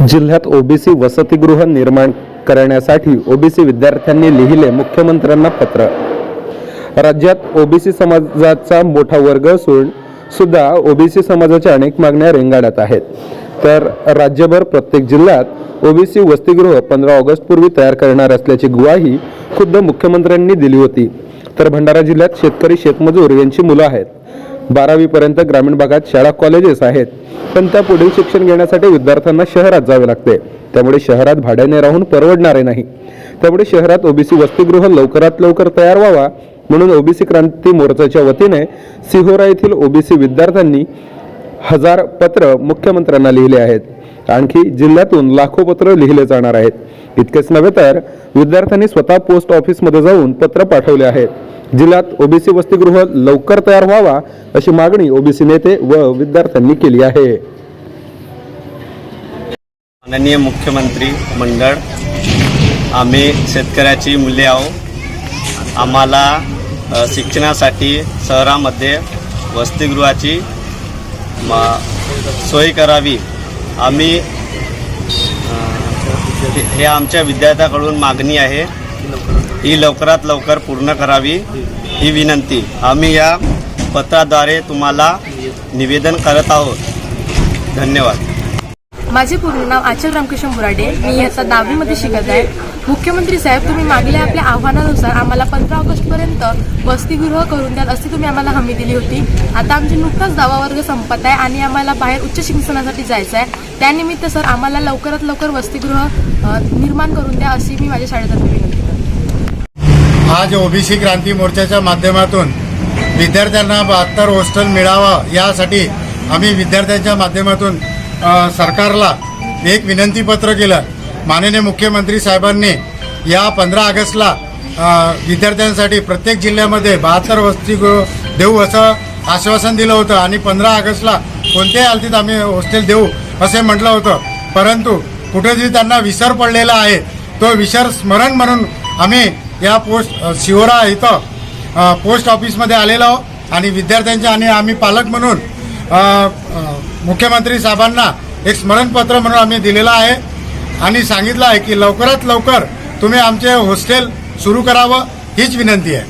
जिल्ह्यात ओबीसी वसतिगृह निर्माण करण्यासाठी ओबीसी विद्यार्थ्यांनी लिहिले मुख्यमंत्र्यांना पत्र. राज्यात ओबीसी समाजाचा मोठा वर्ग असून सुद्धा ओबीसी समाजाच्या अनेक मागण्या रेंगाळत आहेत. तर राज्यभर प्रत्येक जिल्ह्यात ओबीसी वसतिगृह पंधरा ऑगस्ट पूर्वी तयार करणार असल्याची ग्वाही खुद्द मुख्यमंत्र्यांनी दिली होती. तर भंडारा जिल्ह्यात शेतकरी शेतमजूर यांची मुलं आहेत. बारावीपर्यंत ग्रामीण भागात शाळा कॉलेजेस आहेत. पण त्या पुढील शिक्षण घेण्यासाठी विद्यार्थ्यांना शहरात जावे लागते. त्यामुळे शहरात भाड्याने राहून परवडणारे नाही. त्यामुळे शहरात ओबीसी वसतिगृह लवकरात लवकर तयार व्हावा म्हणून ओबीसी क्रांती मोर्चाच्या वतीने सिहोरा येथील ओबीसी विद्यार्थ्यांनी हजार पत्र मुख्यमंत्र्यांना लिहिले आहेत. आणखी जिल्ह्यातून लाखो पत्र लिहिले जाणार आहेत. इतकेच नव्हे तर विद्यार्थ्यांनी स्वतः पोस्ट ऑफिसमध्ये जाऊन पत्र पाठवले आहेत. जिल्ह्यात ओबीसी वसतिगृह लवकर तयार व्हावा अशी मागणी ओबीसी नेते व विद्यार्थ्यांनी केली आहे. माननीय मुख्यमंत्री मंडळ आम्ही शेतकऱ्याची मुले आहो आम्हाला शिक्षणासाठी शहरामध्ये वसतिगृहाची सोय करावी. आम्ही हे- हे आमच्या विद्यार्थ्याकडून मागणी आहे. ही लवकरात लवकर पूर्ण करावी ही विनंती. आम्ही या पत्राद्वारे तुम्हाला निवेदन करत आहोत. धन्यवाद. माझे पूर्ण नाव आचल रामकृष्ण बुराडे. मी इयत्ता दहावीमध्ये शिकत आहे. मुख्यमंत्री साहेब तुम्ही मागल्या आपल्या आव्हानानुसार आम्हाला पंधरा ऑगस्टपर्यंत वसतिगृह करून द्याल अशी तुम्ही आम्हाला हमी दिली होती. आता आमची नुकताच दहावा वर्ग संपत आहे आणि आम्हाला बाहेर उच्च शिक्षणासाठी जायचं आहे. त्यानिमित्त सर आम्हाला लवकरात लवकर वसतिगृह निर्माण करून द्या अशी मी माझ्या शाळेतर्फे विनंती करते. आज ओबीसी क्रांती मोर्चाच्या माध्यमातून विद्यार्थ्यांना बहात्तर हॉस्टेल मिळावं यासाठी आम्ही विद्यार्थ्यांच्या माध्यमातून सरकारला एक विनंतीपत्र केलं. माननीय मुख्यमंत्री साहेबांनी या पंधरा ऑगस्टला विद्यार्थ्यांसाठी प्रत्येक जिल्ह्यामध्ये बहात्तर वसतिगृह देऊ असं आश्वासन दिलं होतं आणि पंधरा ऑगस्टला कोणत्याही हालतीत आम्ही हॉस्टेल देऊ असे म्हटलं होतं. परंतु कुठेतरी त्यांना विसर पडलेला आहे. तो विसर स्मरण म्हणून आम्ही या पोस्ट शिवरा इथं पोस्ट ऑफिसमध्ये आलेलो आहोत. आणि विद्यार्थ्यांचे आणि आम्ही पालक म्हणून मुख्यमंत्री साहेबांना एक स्मरणपत्र म्हणून आम्ही दिलेलं आहे. आणि सांगितलं आहे की लवकरात लवकर तुम्ही आमचे हॉस्टेल सुरू करावं हीच विनंती आहे.